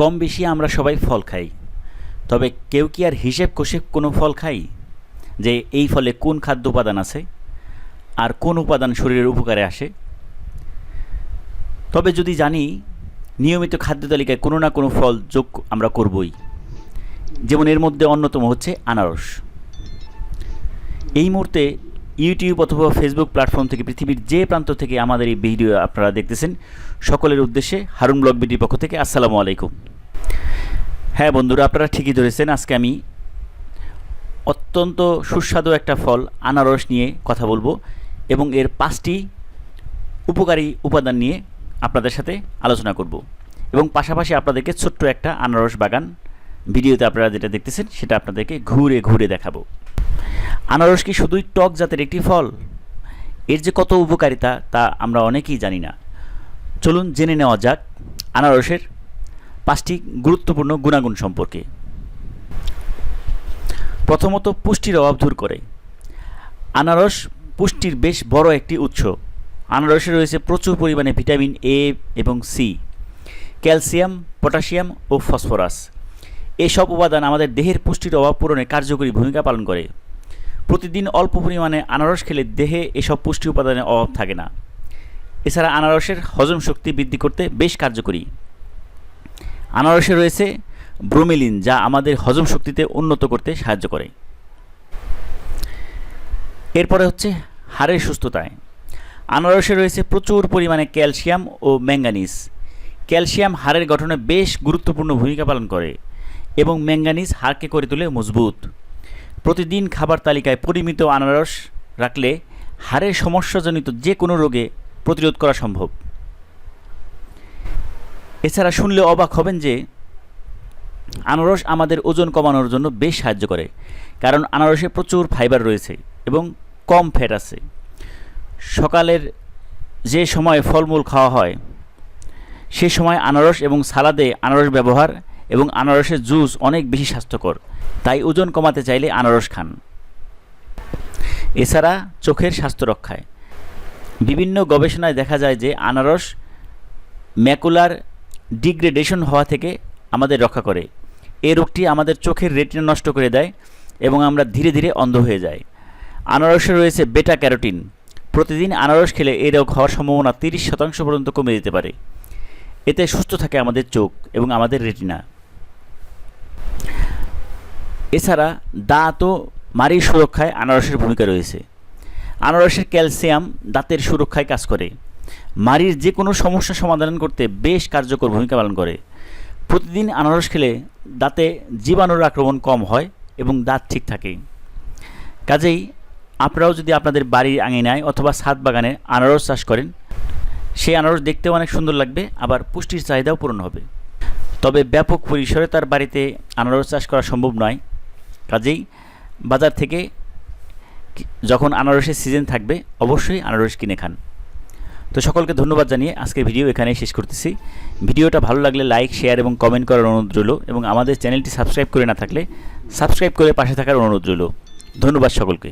কম বেশি আমরা সবাই ফল খাই। তবে কেউ কি আর হিসেব কষে কোনো ফল খাই? যে এই ফলে কোন খাদ্য উপাদান আছে? আর কোন উপাদান শরীরের উপকারে আসে? তবে যদি জানি, নিয়মিত খাদ্য তালিকায় কোনো না কোনো ফল যোগ আমরা করবই। যেমন এর মধ্যে অন্যতম হচ্ছে আনারস। এই মুহূর্তে ইউটিউব অথবা ফেসবুক প্ল্যাটফর্ম থেকে, পৃথিবীর যে প্রান্ত থেকে আমাদের এই ভিডিও আপনারা দেখতেছেন, সকলের উদ্দেশ্যে হারুন ব্লগ বিডির পক্ষ থেকে আসসালামু আলাইকুম। হ্যাঁ বন্ধুরা, আপনারা ঠিকই ধরেছেন, আজকে আমি অত্যন্ত সুস্বাদু একটা ফল, আনারস নিয়ে কথা বলব এবং এর পাঁচটি উপকারী উপাদান নিয়ে আপনাদের সাথে আলোচনা করব। এবং পাশাপাশি আপনাদেরকে ছোট্ট একটা আনারস বাগান ভিডিওতে আপনারা যেটা দেখতেছেন, সেটা আপনাদেরকে ঘুরে ঘুরে দেখাবো। আনারস কি শুধুই টক জাতের একটি ফল? এর যে কত উপকারিতা, তা আমরা অনেকেই জানি না। চলুন জেনে নেওয়া যাক আনারসের পাঁচটি গুরুত্বপূর্ণ গুণাগুণ সম্পর্কে। প্রথমত, পুষ্টির অভাব দূর করে। আনারস পুষ্টির বেশ বড় একটি উৎস। আনারসে রয়েছে প্রচুর পরিমাণে ভিটামিন এ এবং সি, ক্যালসিয়াম, পটাশিয়াম ও ফসফরাস। এসব উপাদান আমাদের দেহের পুষ্টির অভাব পূরণে কার্যকরী ভূমিকা পালন করে। প্রতিদিন অল্প পরিমাণে আনারস খেলে দেহে এসব পুষ্টি উপাদানের অভাব থাকে না। এছাড়া আনারসের হজম শক্তি বৃদ্ধি করতে বেশ কার্যকরী। আনারসে রয়েছে ব্রোমেলিন, যা আমাদের হজম শক্তিতে উন্নত করতে সাহায্য করে। এরপরে হচ্ছে হাড়ের সুস্থতায়। আনারসে রয়েছে প্রচুর পরিমাণে ক্যালসিয়াম ও ম্যাঙ্গানিজ। ক্যালসিয়াম হাড়ের গঠনে বেশ গুরুত্বপূর্ণ ভূমিকা পালন করে এবং ম্যাঙ্গানিজ হাড়কে করে তোলে মজবুত। প্রতিদিন খাবার তালিকায় পরিমিত আনারস রাখলে হাড়ের সমস্যাজনিত যে কোনো রোগে প্রতিরোধ করা সম্ভব। এছাড়া শুনলে অবাক হবেন যে, আনারস আমাদের ওজন কমানোর জন্য বেশ সাহায্য করে, কারণ আনারসে প্রচুর ফাইবার রয়েছে এবং কম ফ্যাট আছে। সকালের যে সময় ফলমূল খাওয়া হয়, সে সময় আনারস এবং সালাদে আনারস ব্যবহার এবং আনারসের জুস অনেক বেশি স্বাস্থ্যকর। তাই ওজন কমাতে চাইলে আনারস খান। এছাড়া চোখের স্বাস্থ্য রক্ষায়। বিভিন্ন গবেষণায় দেখা যায় যে আনারস ম্যাকুলার ডিগ্রেডেশন হওয়া থেকে আমাদের রক্ষা করে। এই রোগটি আমাদের চোখের রেটিনা নষ্ট করে দেয় এবং আমরা ধীরে ধীরে অন্ধ হয়ে যাই। আনারসে রয়েছে বেটা ক্যারোটিন। প্রতিদিন আনারস খেলে এই রোগ হওয়ার সম্ভাবনা তিরিশ শতাংশ পর্যন্ত কমে যেতে পারে। এতে সুস্থ থাকে আমাদের চোখ এবং আমাদের রেটিনা। এছাড়া দাঁত ও মাড়ির সুরক্ষায় আনারসের ভূমিকা রয়েছে। আনারসের ক্যালসিয়াম দাঁতের সুরক্ষায় কাজ করে। মাড়ির যে কোনো সমস্যা সমাধান করতে বেশ কার্যকর ভূমিকা পালন করে। প্রতিদিন আনারস খেলে দাঁতে জীবাণুর আক্রমণ কম হয় এবং দাঁত ঠিক থাকে। কাজেই আপনারাও যদি আপনাদের বাড়ির আঙিনায় অথবা ছাদ বাগানে আনারস চাষ করেন, সেই আনারস দেখতেও অনেক সুন্দর লাগবে, আবার পুষ্টির চাহিদাও পূরণ হবে। তবে ব্যাপক পরিসরে তার বাড়িতে আনারস চাষ করা সম্ভব নয়। কাজেই বাজার থেকে যখন আনারসের সিজন থাকবে, অবশ্যই আনারস কিনে খান। তো সকলকে ধন্যবাদ জানিয়ে আজকের ভিডিও এখানেই শেষ করতেছি। ভিডিওটা ভালো লাগলে লাইক শেয়ার এবং কমেন্ট করার অনুরোধ রইল এবং আমাদের চ্যানেলটি সাবস্ক্রাইব করে না থাকলে সাবস্ক্রাইব করে পাশে থাকার অনুরোধ রইল। ধন্যবাদ সকলকে।